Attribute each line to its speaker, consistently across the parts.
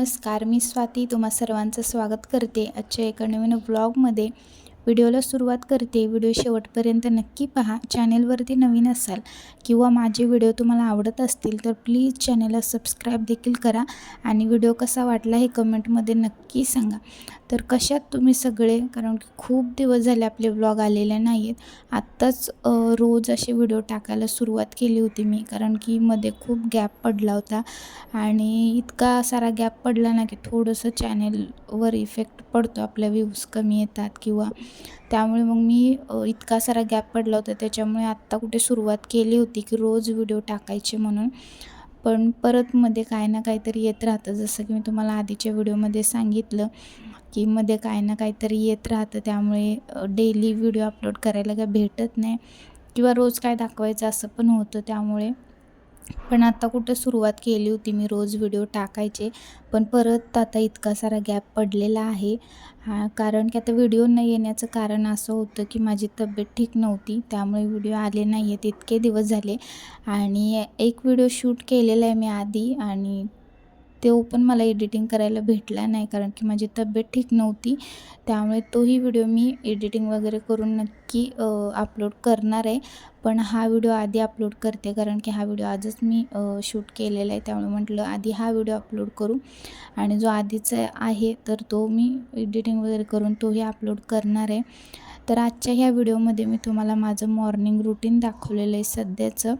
Speaker 1: नमस्कार मी स्वाती. तुम्हा सर्वांचं स्वागत करते आजच्या एका नवीन ब्लॉगमध्ये व्हिडिओला सुरुवात करते. व्हिडिओ शेवटपर्यंत नक्की पहा. चॅनेलवरती नवीन असाल किंवा माझे व्हिडिओ तुम्हाला आवडत असतील तर प्लीज चॅनेलला सबस्क्राईब देखील करा आणि व्हिडिओ कसा वाटला हे कमेंटमध्ये नक्की सांगा. तर कशात तुम्ही सगळे कारण की खूप दिवस झाले आपले व्लॉग आलेले नाही आहेत आत्ताच रोज असे व्हिडिओ टाकायला सुरुवात केली होती मी कारण की मध्ये खूप गॅप पडला होता. आणि इतका सारा गॅप पडला ना की थोडंसं चॅनेलवर इफेक्ट पडतो. आपल्या व्ह्यूज कमी येतात किंवा त्यामुळे मग मी इतका सारा गॅप पडला होता. त्याच्यामुळे आत्ता कुठे सुरुवात केली होती की रोज व्हिडिओ टाकायचे म्हणून. पण परत मध्ये काय ना काहीतरी येत राहतं. जसं की मी तुम्हाला आधीच्या व्हिडिओमध्ये सांगितलं की मध्ये काय ना काहीतरी येत राहतं. त्यामुळे डेली व्हिडिओ अपलोड करायला काय भेटत नाही. किंवा रोज काय दाखवायचं असं पण होतं त्यामुळे. पण आता कुठं सुरुवात केली होती मी रोज व्हिडिओ टाकायचे पण परत आता इतका सारा गॅप पडलेला आहे. हा कारण की आता व्हिडिओ न येण्याचं कारण असं होतं की माझी तब्येत ठीक नव्हती त्यामुळे व्हिडिओ आले नाही आहेत इतके दिवस झाले. आणि एक व्हिडिओ शूट केलेला आहे मी आधी आणि तो पण मला एडिटिंग करायला भेटला नाही कारण की माझी तब्येत ठीक नव्हती. त्यामुळे तोही व्हिडिओ मी एडिटिंग वगैरे करून नक्की अपलोड करणार आहे. पण हा व्हिडिओ आधी अपलोड करते कारण की हा व्हिडिओ आजच मी शूट केलेला आहे. त्यामुळे म्हटलं आधी हा व्हिडिओ अपलोड करू. आणि जो आधीचा आहे तर तो मी एडिटिंग वगैरे करून तोही अपलोड करणार आहे. तर आजच्या ह्या व्हिडिओमध्ये मी तुम्हाला माझं मॉर्निंग रुटीन दाखवलेलं आहे सध्याचं.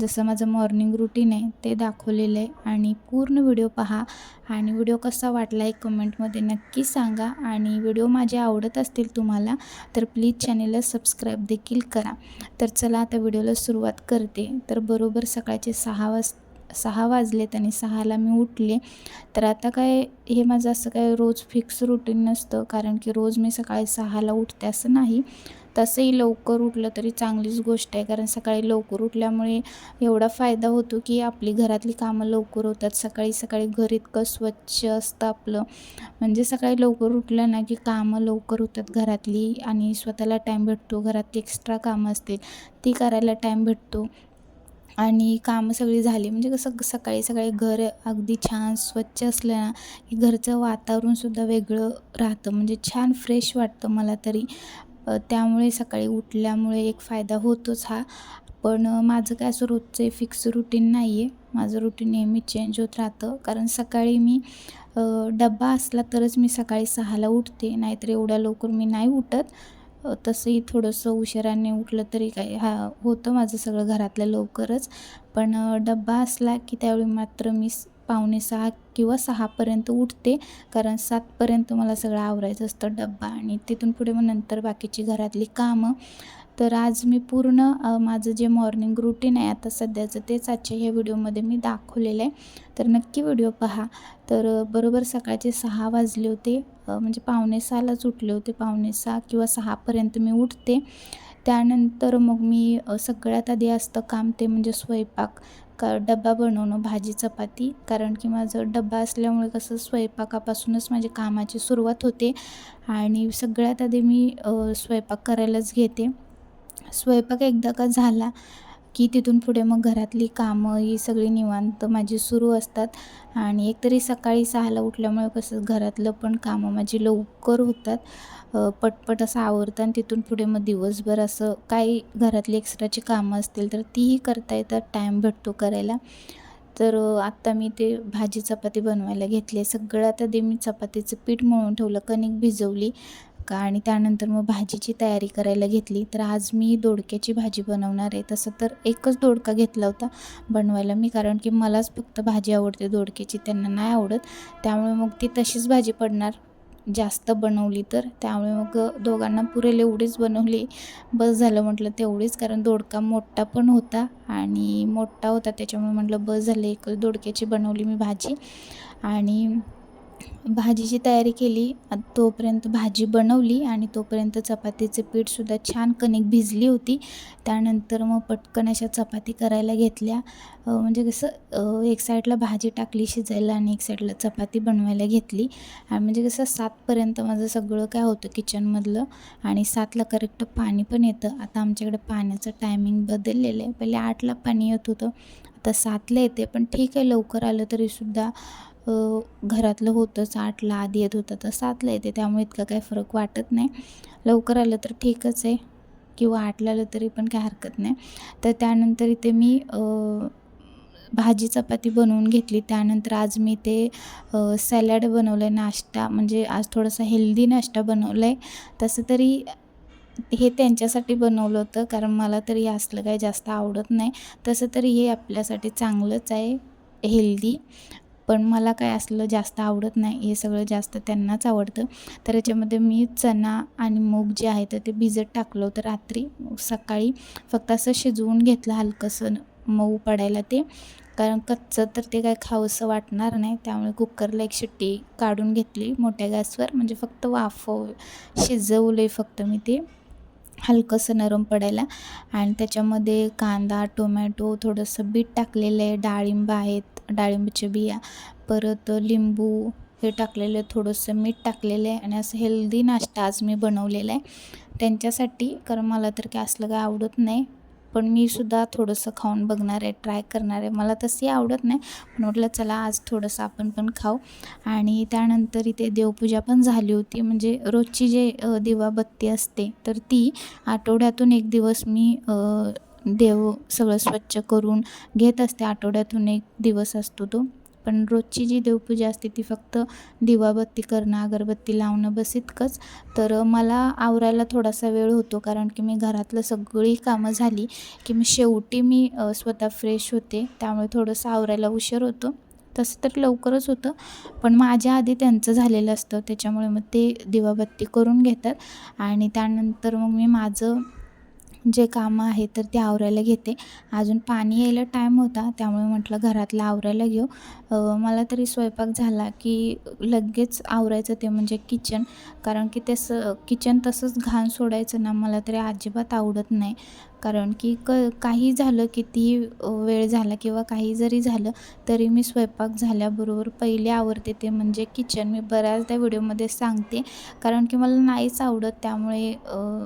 Speaker 1: जसं माझं मॉर्निंग रुटीन आहे ते दाखवलेलं आहे. आणि पूर्ण व्हिडिओ पहा. आणि व्हिडिओ कसा वाटला एक कमेंटमध्ये नक्की सांगा. आणि व्हिडिओ माझे आवडत असतील तुम्हाला तर प्लीज चॅनेलला सबस्क्राईब देखील करा. तर चला आता व्हिडिओला सुरुवात करते. तर बरोबर सकाळचे सहा वाज सहा वाजलेत आणि सहाला मी उठले. तर आता काय हे माझं असं काय रोज फिक्स रुटीन नसतं. कारण की रोज मी सकाळी सहाला उठते असं नाही. तसंही लवकर उठलं तरी चांगलीच गोष्ट आहे. कारण सकाळी लवकर उठल्यामुळे एवढा फायदा होतो की आपली घरातली कामं लवकर होतात. सकाळी सकाळी घर इतकं स्वच्छ असतं आपलं. म्हणजे सकाळी लवकर उठलं ना की कामं लवकर होतात घरातली आणि स्वतःला टाईम भेटतो. घरातली एक्स्ट्रा कामं असतील ती करायला टाईम भेटतो. आणि कामं सगळी झाली. म्हणजे कसं सकाळी सकाळी घर अगदी छान स्वच्छ असलं ना की घरचं वातावरणसुद्धा वेगळं राहतं. म्हणजे छान फ्रेश वाटतं मला तरी. त्यामुळे सकाळी उठल्यामुळे एक फायदा होतोच हा. पण माझं काय असं रोजचं फिक्स रुटीन नाही आहे माझं रुटीन नेहमी चेंज होत राहतं. कारण सकाळी मी डब्बा असला तरच मी सकाळी सहाला उठते. नाहीतर एवढ्या लवकर मी नाही उठत. तसंही थोडंसं उशिराने उठलं तरी काय हा होतं माझं सगळं घरातलं लवकरच. पण डब्बा असला की त्यावेळी मात्र मी पावणे सहा किंवा सहापर्यंत उठते. कारण सातपर्यंत मला सगळं आवरायचं असतं डब्बा आणि तिथून पुढे मग नंतर बाकीची घरातली कामं. तर आज मी पूर्ण माझं जे मॉर्निंग रुटीन आहे आता सध्याचं तेच आजच्या ह्या व्हिडिओमध्ये मी दाखवलेलं आहे. तर नक्की व्हिडिओ पहा. तर बरोबर सकाळचे सहा वाजले होते. म्हणजे पावणे सहालाच उठले होते. पावणे सहा किंवा सहापर्यंत मी उठते. त्यानंतर मग मी सगळ्यात आधी असतं काम ते म्हणजे स्वयंपाक का डबा बनवणं भाजी चपाती. कारण की माझं डबा असल्यामुळे कसं स्वयंपाकापासूनच माझी कामाची सुरुवात होते. आणि सगळ्यात आधी मी स्वयंपाक करायलाच घेते. स्वयंपाक एकदा का झाला की तिथून पुढे मग घरातली कामं ही सगळी निवांत माझी सुरू असतात. आणि एकतरी सकाळी सहाला उठल्यामुळे कसं घरातलं पण कामं माझी लवकर होतात. पटपट असं आवरतं आणि तिथून पुढे मग दिवसभर असं काही घरातली एक्स्ट्राची कामं असतील तर तीही करता येतात टाईम भेटतो करायला. तर आत्ता मी ते भाजी चपाती बनवायला घेतली सगळं आता ते मी चपातीचं पीठ मळून ठेवलं कणिक भिजवली. का आणि त्यानंतर मग भाजीची तयारी करायला घेतली. तर आज मी दोडक्याची भाजी बनवणार आहे. तसं तर एकच दोडका घेतला होता बनवायला मी कारण की मलाच फक्त भाजी आवडते दोडक्याची. त्यांना नाही आवडत. त्यामुळे मग ती तशीच भाजी पडणार. जास्त बनवली तर. त्यामुळे मग दोघांना पुरेल एवढीच बनवली. बस झालं म्हटलं तेवढीच कारण दोडका मोठा पण होता आणि मोठा होता. त्याच्यामुळे म्हटलं बस झालं एकच दोडक्याची बनवली मी भाजी. आणि भाजीची तयारी केली. तोपर्यंत भाजी बनवली आणि तोपर्यंत चपातीचे पीठसुद्धा छान कणिक भिजली होती. त्यानंतर मग पटकन अशा चपाती करायला घेतल्या. म्हणजे कसं एक साईडला भाजी टाकली शिजायला आणि एक साईडला चपाती बनवायला घेतली. आणि म्हणजे कसं सातपर्यंत माझं सगळं काय होतं किचनमधलं आणि सातला करेक्ट पाणी पण येतं. आता आमच्याकडे पाण्याचं टायमिंग बदललेलं आहे. पहिले आठला पाणी येत होतं. आता सातला येते पण ठीक आहे लवकर आलं तरीसुद्धा घरातलं होतंच आठला आधी येत होतं तर सातला येते. त्यामुळे इतका काही फरक वाटत नाही. लवकर आलं तर ठीकच आहे. किंवा आठला आलं तरी पण काही हरकत नाही. तर त्यानंतर इथे मी भाजी चपाती बनवून घेतली. त्यानंतर आज मी ते सॅलॅड बनवलं आहे नाश्ता. म्हणजे आज थोडासा हेल्दी नाश्ता बनवला आहे तसं तरी हे त्यांच्यासाठी बनवलं होतं. कारण मला तरी असलं काही जास्त आवडत नाही. तसं तरी हे आपल्यासाठी चांगलंच आहे. हेल्दी. पण मला काय असलं जास्त आवडत नाही हे सगळं जास्त त्यांनाच आवडतं. तर याच्यामध्ये मी चणा आणि मूग जे आहे तर ते भिजत टाकलं होतं रात्री सकाळी. फक्त असं शिजवून घेतलं हलकंसं मऊ पडायला ते. कारण कच्चं तर ते काय खावंसं वाटणार नाही त्यामुळे कुकरला एक शिट्टी काढून घेतली मोठ्या गॅसवर. म्हणजे फक्त वाफव शिजवले फक्त मी ते. हलकंसं नरम पडायला. आणि त्याच्यामध्ये कांदा टोमॅटो थोडंसं बीट टाकलेलं आहे. डाळिंब आहेत डाळिंबाच्या बिया. परत लिंबू हे टाकलेलं आहे. थोडंसं मीठ टाकलेलं आहे. आणि असं हेल्दी नाश्ता आज मी बनवलेला आहे. त्यांच्यासाठी कारण मला तर काय असलं काय आवडत नाही. पण मी सुद्धा थोडंसं खाऊन बघणार आहे ट्राय करणार आहे. मला तशी आवडत नाही पण म्हटलं चला आज थोडंसं आपण पण खाऊ. आणि त्यानंतर इथे देवपूजा पण झाली होती. म्हणजे रोजची जे दिवाबत्ती असते तर ती आठवड्यातून एक दिवस मी देव सगळं स्वच्छ करून घेत असते. आठवड्यातून एक दिवस असतो तो. पण रोजची जी देवपूजा असते ती फक्त दिवाबत्ती करणं अगरबत्ती लावणं बस इतकंच तर मला आवरायला थोडासा वेळ होतो कारण की मी घरातलं सगळी कामं झाली की मी शेवटी मी स्वतः फ्रेश होते. त्यामुळे थोडंसं आवरायला उशीर होतो. तसं तर लवकरच होतं. पण माझ्या आधी त्यांचं झालेलं असतं. त्याच्यामुळे मग ते दिवाबत्ती करून घेतात. आणि त्यानंतर मग मी माझं जे कामं आहे तर ते आवरायला घेते. अजून पाणी यायला टाईम होता त्यामुळे म्हटलं घरातलं आवरायला घेऊ. मला तरी स्वयंपाक झाला की लगेच आवरायचं ते म्हणजे किचन कारण की तसं किचन तसंच घाण सोडायचं ना मला तरी अजिबात आवडत नाही. कारण की क काही झालं कितीही वेळ झाला किंवा काही जरी झालं तरी मी स्वयंपाक झाल्याबरोबर पहिले आवडते ते म्हणजे किचन मी बऱ्याचदा व्हिडिओमध्ये सांगते कारण की मला नाहीच आवडत त्यामुळे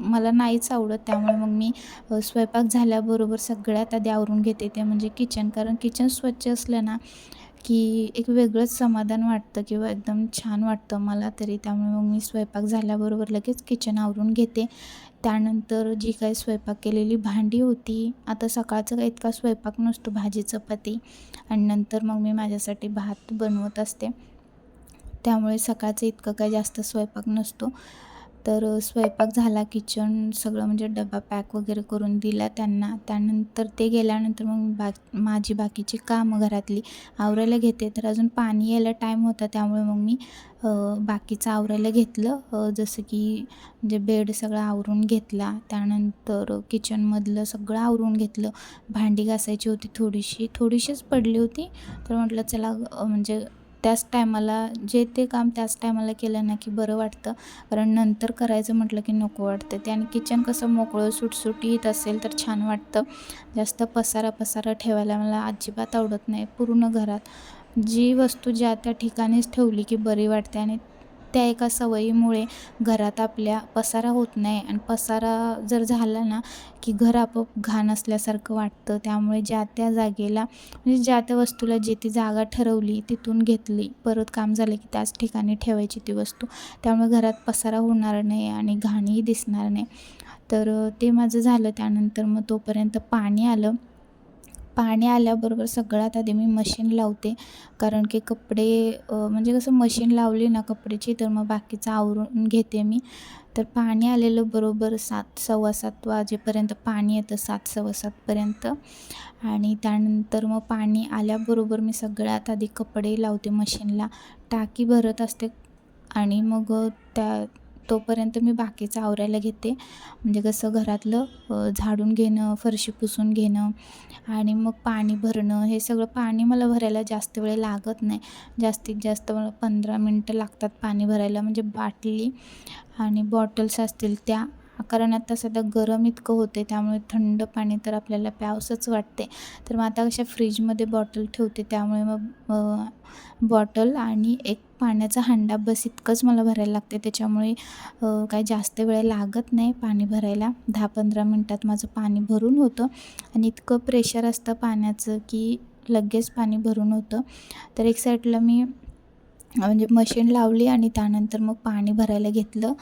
Speaker 1: मला नाहीच आवडत त्यामुळे मग मी स्वयंपाक झाल्याबरोबर सगळ्यात आधी आवरून घेते ते म्हणजे किचन कारण किचन स्वच्छ असलं ना की एक वेगळंच समाधान वाटतं किंवा एकदम छान वाटतं मला तरी. त्यामुळे मग मी स्वयंपाक झाल्याबरोबर लगेच किचन आवरून घेते. त्यानंतर जी काही स्वयंपाक केलेली भांडी होती आता सकाळचं काही इतका स्वयंपाक नसतो भाजी चपाती. आणि नंतर मग मी माझ्यासाठी भात बनवत असते. त्यामुळे सकाळचं इतकं काही जास्त स्वयंपाक नसतो. तर स्वयंपाक झाला किचन सगळं म्हणजे डबा पॅक वगैरे करून दिला त्यांना. त्यानंतर ते गेल्यानंतर मग बा माझी बाकीची कामं घरातली आवरायला घेते. तर अजून पाणी यायला टाईम होता त्यामुळे मग मी बाकीचं आवरायला घेतलं. जसं की म्हणजे बेड सगळं आवरून घेतला. त्यानंतर किचनमधलं सगळं आवरून घेतलं. भांडी घासायची होती थोडीशी. थोडीशीच पडली होती. तर म्हटलं चला म्हणजे त्याच टायमाला जे ते काम त्याच टायमाला केलं ना की बरं वाटतं. कारण नंतर करायचं म्हटलं की नको वाटतं. ते आणि किचन कसं मोकळं सुटसुटीत असेल तर छान वाटतं. जास्त पसारा पसारा ठेवायला मला अजिबात आवडत नाही. पूर्ण घरात जी वस्तू ज्या त्या ठिकाणीच ठेवली की बरी वाटते आणि त्या एका सवयीमुळे घरात आपल्या पसारा होत नाही आणि पसारा जर झाला ना की घर आपोआप घाण असल्यासारखं वाटतं. त्यामुळे ज्या त्या जागेला म्हणजे ज्या त्या वस्तूला जे ती जागा ठरवली तिथून घेतली. परत काम झालं की त्याच ठिकाणी ठेवायची ती वस्तू. त्यामुळे घरात पसारा होणार नाही आणि घाणही दिसणार नाही. तर ते माझं झालं. त्यानंतर मग तोपर्यंत पाणी आलं. पाणी आल्याबरोबर सगळ्यात आधी मी मशीन लावते. कारण की कपडे म्हणजे कसं मशीन लावली ना कपड्याची तर मग बाकीचं आवरून घेते मी. तर पाणी आलेलं बरोबर सात सव्वा सात वाजेपर्यंत पाणी येतं सात सव्वा सातपर्यंत आणि त्यानंतर मग पाणी आल्याबरोबर मी सगळ्यात आधी कपडे लावते मशीनला टाकी भरत असते आणि मग त्या तोपर्यंत मी बाकीचं आवरायला घेते. म्हणजे कसं घरातलं झाडून घेणं फरशी पुसून घेणं आणि मग पाणी भरणं हे सगळं पाणी मला भरायला जास्त वेळ लागत नाही. जास्तीत जास्त मला पंधरा मिनटं लागतात पाणी भरायला. म्हणजे बाटली आणि बॉटल्स असतील त्या कारण आता सध्या गरम इतकं होते त्यामुळे थंड पाणी तर आपल्याला प्यावसंच वाटते तर मग आता कशा फ्रीजमध्ये बॉटल ठेवते त्यामुळे मग बॉटल आणि एक पाण्याचा हंडा बस इतकंच मला भरायला लागते. त्याच्यामुळे काही जास्त वेळ लागत नाही पाणी भरायला. दहा पंधरा मिनटात माझं पाणी भरून होतं. आणि इतकं प्रेशर असतं पाण्याचं की लगेच पाणी भरून होतं. तर एक साईडला मी म्हणजे मशीन लावली आणि त्यानंतर मग पाणी भरायला घेतलं.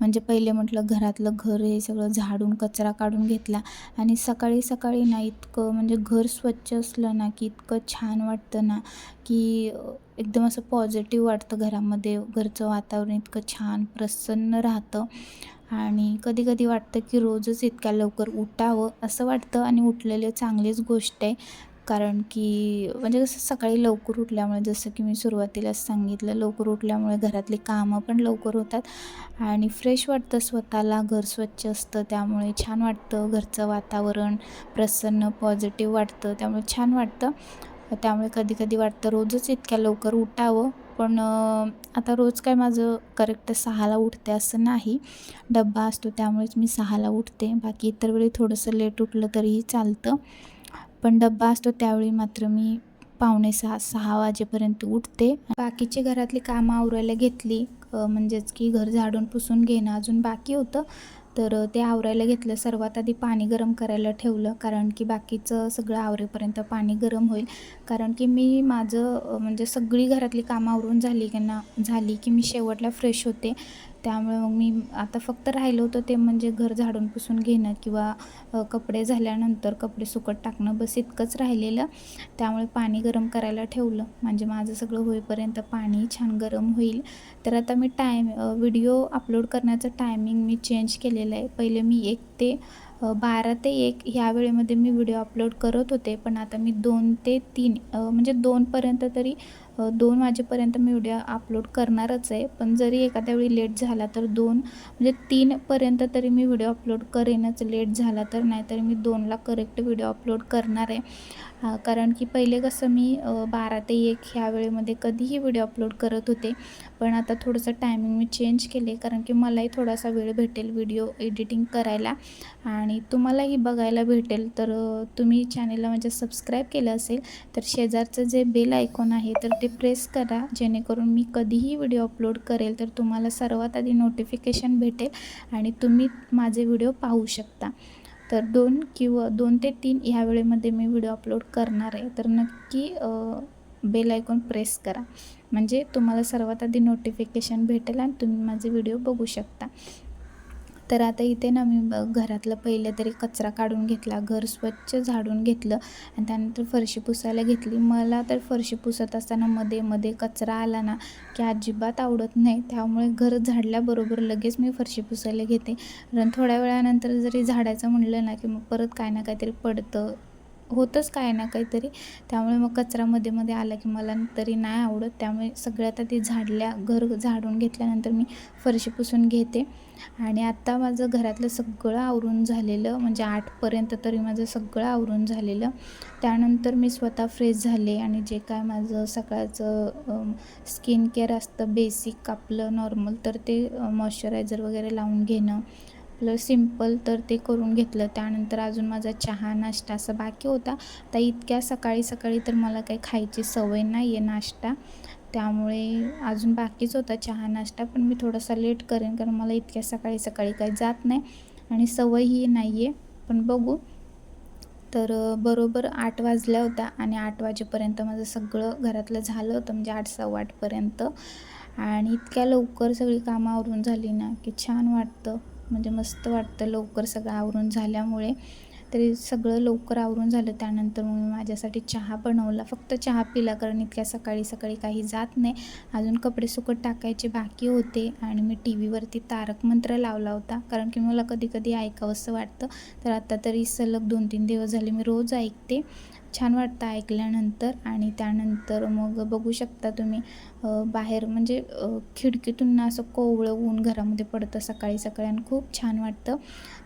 Speaker 1: म्हणजे पहिले म्हटलं घरातलं घर हे सगळं झाडून कचरा काढून घेतला. आणि सकाळी सकाळी ना इतकं म्हणजे घर स्वच्छ असलं ना की इतकं छान वाटतं ना की एकदम असं पॉझिटिव्ह वाटतं घरामध्ये. घरचं वातावरण इतकं छान प्रसन्न राहतं. आणि कधी कधी वाटतं की रोजच इतक्या लवकर उठावं असं वाटतं. आणि उठलेले चांगलीच गोष्ट आहे. कारण की म्हणजे कसं सकाळी लवकर उठल्यामुळे जसं की मी सुरुवातीलाच सांगितलं लवकर उठल्यामुळे घरातली कामं पण लवकर होतात आणि फ्रेश वाटतं स्वतःला घर स्वच्छ असतं त्यामुळे छान वाटतं घरचं वातावरण प्रसन्न पॉझिटिव्ह वाटतं त्यामुळे छान वाटतं. त्यामुळे कधी कधी वाटतं रोजच इतक्या लवकर उठावं पण आता रोज काय माझं करेक्ट सहाला उठते असं नाही. डब्बा असतो त्यामुळेच मी सहाला उठते. बाकी इतर वेळी थोडंसं लेट उठलं तरीही चालतं. पण डब्बा असतो त्यावेळी मात्र मी पावणे सहा सहा वाजेपर्यंत उठते. बाकीची घरातली कामं आवरायला घेतली. म्हणजेच की घर झाडून पुसून घेणं अजून बाकी होतं. तर ते आवरायला घेतलं. सर्वात आधी पाणी गरम करायला ठेवलं. कारण की बाकीचं सगळं आवरेपर्यंत पाणी गरम होईल. कारण की मी माझं म्हणजे सगळी घरातली कामं आवरून झाली की ना झाली की मी शेवटला फ्रेश होते. त्यामुळे मग मी आता फक्त राहिलं होतं ते म्हणजे घर झाडून पुसून घेणं किंवा कपडे झाल्यानंतर कपडे सुकत टाकणं बस इतकंच राहिलेलं. त्यामुळे पाणी गरम करायला ठेवलं. म्हणजे माझं सगळं होईपर्यंत पाणी छान गरम होईल. तर आता मी टाईम व्हिडिओ अपलोड करण्याचं टायमिंग मी चेंज केलेलं आहे. पहिले मी एक ते बारा ते एक ह्या वेळेमध्ये मी व्हिडिओ अपलोड करत होते. पण आता मी दोन ते तीन म्हणजे दोनपर्यंत तरी दोन वाजेपर्यंत मी व्हिडिओ अपलोड करणारच आहे. पण जरी एखाद्या वेळी लेट झाला तर दोन म्हणजे तीनपर्यंत तरी मी व्हिडिओ अपलोड करेनच. लेट झाला तर नाहीतरी मी दोनला करेक्ट व्हिडिओ अपलोड करणार आहे. कारण की पहिले कसं मी बारा ते एक ह्या वेळेमध्ये कधीही व्हिडिओ अपलोड करत होते. पण आता थोडंसं टायमिंग मी चेंज केले कारण की मलाही थोडासा वेळ भेटेल व्हिडिओ एडिटिंग करायला. आणि तुम्हालाही बघायला भेटेल. तर तुम्ही चॅनेलला म्हणजे सबस्क्राईब केलं असेल तर शेजारचं जे बेल आयकॉन आहे तर ते प्रेस करा. जेणेकरून मी कधीही व्हिडिओ अपलोड करेल तर तुम्हाला सर्वात आधी नोटिफिकेशन भेटेल आणि तुम्ही माझे व्हिडिओ पाहू शकता. तर दोन किंवा दोन ते तीन ह्या वेळेमध्ये मी व्हिडिओ अपलोड करणार आहे. तर नक्की बेल आयकॉन प्रेस करा. म्हणजे तुम्हाला सर्वात आधी नोटिफिकेशन भेटेल आणि तुम्ही माझे व्हिडिओ बघू शकता. तर आता इथे ना मी घरातलं पहिलं तरी कचरा काढून घेतला घर स्वच्छ झाडून घेतलं आणि त्यानंतर फरशी पुसायला घेतली. मला तर फरशी पुसत असताना मध्ये मध्ये कचरा आला ना की अजिबात आवडत नाही. त्यामुळे घर झाडल्याबरोबर लगेच मी फरशी पुसायला घेते. कारण थोड्या वेळानंतर जरी झाडायचं म्हणलं ना की मग परत काय ना काहीतरी पडतं होतंच काय ना काहीतरी. त्यामुळे मग कचरा मध्ये मध्ये आला की मला तरी नाही आवडत. त्यामुळे सगळ्यात आधी झाडल्या घर झाडून घेतल्यानंतर मी फरशी पुसून घेते. आणि आत्ता माझं घरातलं सगळं आवरून झालेलं म्हणजे आठपर्यंत तरी माझं सगळं आवरून झालेलं. त्यानंतर मी स्वतः फ्रेश झाले आणि जे काय माझं सकाळचं स्किन केअर असतं बेसिक आपलं नॉर्मल तर ते मॉइश्चरायझर वगैरे लावून घेणं. आपलं सिंपल तर ते करून घेतलं. त्यानंतर अजून माझा चहा नाश्ता असं बाकी होता. तर इतक्या सकाळी सकाळी तर मला काही खायची सवय नाही आहे नाश्ता. त्यामुळे अजून बाकीच होता चहा नाश्ता पण मी थोडासा लेट करेन कारण मला इतक्या सकाळी सकाळी काही जात नाही आणि सवयही नाही आहे पण बघू. तर बरोबर आठ वाजल्या होत्या आणि आठ वाजेपर्यंत माझं सगळं घरातलं झालं होतं म्हणजे आठ सव्वा आठपर्यंत आणि इतक्या लवकर सगळी कामं आवरून झाली ना की छान वाटतं. म्हणजे मस्त वाटतं लवकर सगळं आवरून झाल्यामुळे. तरी सगळं लवकर आवरून झालं. त्यानंतर मग मी माझ्यासाठी चहा बनवला. फक्त चहा पिला कारण इतक्या सकाळी सकाळी काही जात नाही. अजून कपडे सुकट टाकायचे बाकी होते आणि मी टी व्हीवरती तारक मंत्र लावला होता. कारण की मला कधी कधी ऐकावंसं वाटतं. तर आता तरी सलग दोन तीन दिवस झाले मी रोज ऐकते. छान वाटतं ऐकल्यानंतर आणि त्यानंतर मग बघू शकता तुम्ही बाहेर म्हणजे खिडकीतून ना असं कोवळं ऊन घरामध्ये पडतं सकाळी सकाळी आणि खूप छान वाटतं.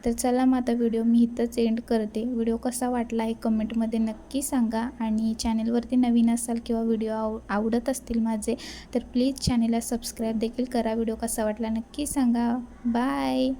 Speaker 1: तर चला मग आता व्हिडिओ मी इथंच एंड करते. व्हिडिओ कसा वाटला आहे कमेंटमध्ये नक्की सांगा आणि चॅनेलवरती नवीन असाल किंवा व्हिडिओ आव आवडत असतील माझे तर प्लीज चॅनेलला सबस्क्राईब देखील करा. व्हिडिओ कसा वाटला नक्की सांगा. बाय!